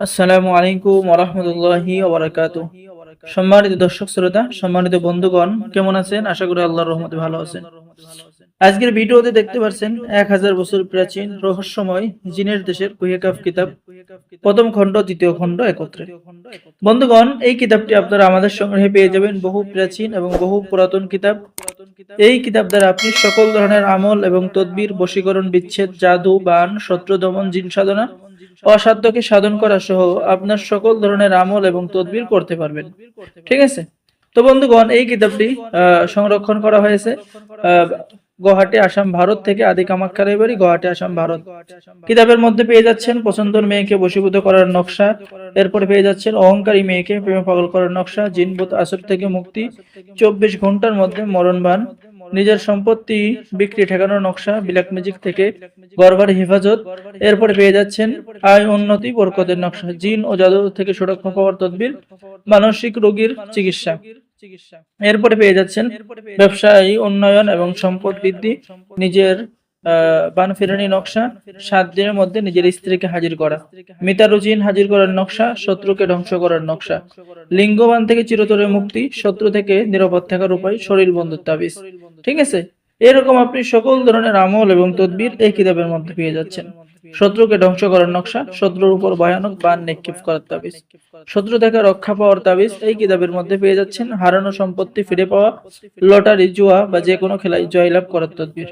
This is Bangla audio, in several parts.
আসসালামু আলাইকুম ওরহমতুল্লাহি ওবরাকাত সম্মানিত দর্শক শ্রোতা, সম্মানিত বন্ধুগণ, কেমন আছেন? আশা করি আল্লাহর রহমতে ভালো আছেন। আজকের ভিডিওতে দেখতে পাচ্ছেন এক হাজার বছর প্রাচীন রহস্যময় জিনের দেশের কুহেকাফ কিতাব, প্রথম খণ্ড, দ্বিতীয় খণ্ড একত্রে। বন্ধুগণ, এই কিতাবটি আপনারা আমাদের সংগ্রহে পেয়ে যাবেন বহু প্রাচীন এবং বহু পুরাতন কিতাব। এই কিতাব দ্বারা আপনি সকল ধরনের আমল এবং তদবির, বশীকরণ, বিচ্ছেদ, জাদু, বান, শত্রু দমন, জিন সাধনা, অসাধ্যকে সাধন করা সহ আপনার সকল ধরনের আমল এবং তদবির করতে পারবেন। ঠিক আছে? তো বন্ধুগণ, এই কিতাবটি সংরক্ষণ করা হয়েছে। গুয়াহাটি, আসাম, ভারত থেকে আদি কামাক্ষার বাড়ি গুয়াহাটি, আসাম, ভারত। কিতাবের মধ্যে পেয়ে যাচ্ছেন পছন্দর মেয়েকে বশীভূত করার নকশা। এরপর পেয়ে যাচ্ছেন অহংকারী মেয়েকে প্রেমে পাগল করার নকশা জিনবুত আসর থেকে মুক্তি, চব্বিশ ঘণ্টার মধ্যে মরণবান নিজের সম্পত্তি বিক্রি ঠেকানোর নকশা ব্ল্যাক ম্যাজিক থেকে গর্ভার হেফাজত। এরপরে পেয়ে যাচ্ছেন আয়, উন্নতি, বরকতের নকশা, জিন ও জাদু থেকে সুরক্ষা পাওয়ার তদবির, মানসিক রোগীর চিকিৎসা। এরপরে পেয়ে যাচ্ছেন ব্যবসায়ী উন্নয়ন এবং সম্পদ বৃদ্ধি নিজের আহ, বান ফেরানি নকশা সাত দিনের মধ্যে নিজের স্ত্রীকে হাজির করা। মিতারুজিন হাজির করার নকশা শত্রুকে ধ্বংস করার নকশা। লিঙ্গবান থেকে চিরতরে মুক্তি শত্রু থেকে নিরাপদ থাকার উপায় শরীর বন্ধুর তাবিজ ঠিক আছে? এরকম আপনি সকল ধরনের আমল এবং তদবির এই কিতাবের মধ্যে পেয়ে যাচ্ছেন। শত্রুকে ধ্বংস করার নকশা, শত্রুর উপর ভয়ানক বান নিক্ষেপ করার তাবিজ। শত্রু থেকে রক্ষা পাওয়ার তাবিজ, এই কিতাবের মধ্যে পেয়ে যাচ্ছেন হারানো সম্পত্তি ফিরে পাওয়া, লটারি, জুয়া বা যে কোনো খেলায় জয়লাভ করার তদবির।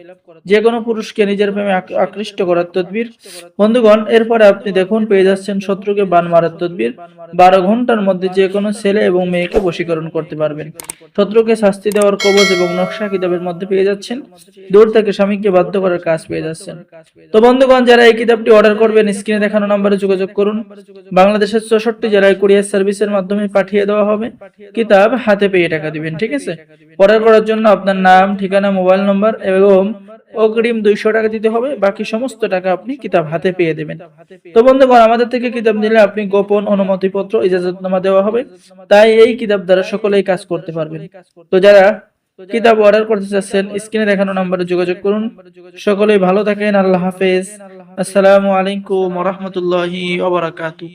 যে কোনো পুরুষকে নিজের প্রেমে আকৃষ্ট করার তদবির। বন্ধুগণ, এরপরে আপনি দেখুন, পেয়ে যাচ্ছেন শত্রুকে বান মারার তদবির। বারো ঘণ্টার মধ্যে যে কোনো ছেলে এবং মেয়েকে বশীকরণ করতে পারবেন। শত্রুকে শাস্তি দেওয়ার কবজ এবং নকশা কিতাবের মধ্যে পেয়ে যাচ্ছেন। দূর থেকে স্বামীকে বাধ্য করার কাজ পেয়ে যাচ্ছেন। তো বন্ধুগণ, যারা এই কিতাবটি অর্ডার করবেন? স্ক্রিনে দেখানো নম্বরে যোগাযোগ করুন। বাংলাদেশের চৌষট্টি জেলায় কুরিয়ার সার্ভিসের মাধ্যমে পাঠিয়ে দেওয়া হবে। কিতাব হাতে পেয়ে টাকা দিবেন, ঠিক আছে? অর্ডার করার জন্য আপনার নাম, ঠিকানা মোবাইল নম্বর এবং অগ্রিম দুইশো টাকা দিতে হবে। বাকি সমস্ত টাকা আপনি কিতাব হাতে পেয়ে দেবেন। তো বন্ধুগণ, আমাদের থেকে কিতাব নিলে আপনি গোপন অনুমতিপত্র, ইজাজতনামা দেওয়া হবে। তাই এই কিতাব দ্বারা সকলেই কাজ করতে পারবেন। তো যারা কিতাব অর্ডার করতে চাচ্ছেন স্ক্রিনে দেখানো নম্বরে যোগাযোগ করুন। সকলেই ভালো থাকেন, আল্লাহ হাফেজ। আসসালামু আলাইকুম ওরহমতুল্লাহি ওবরাকাতু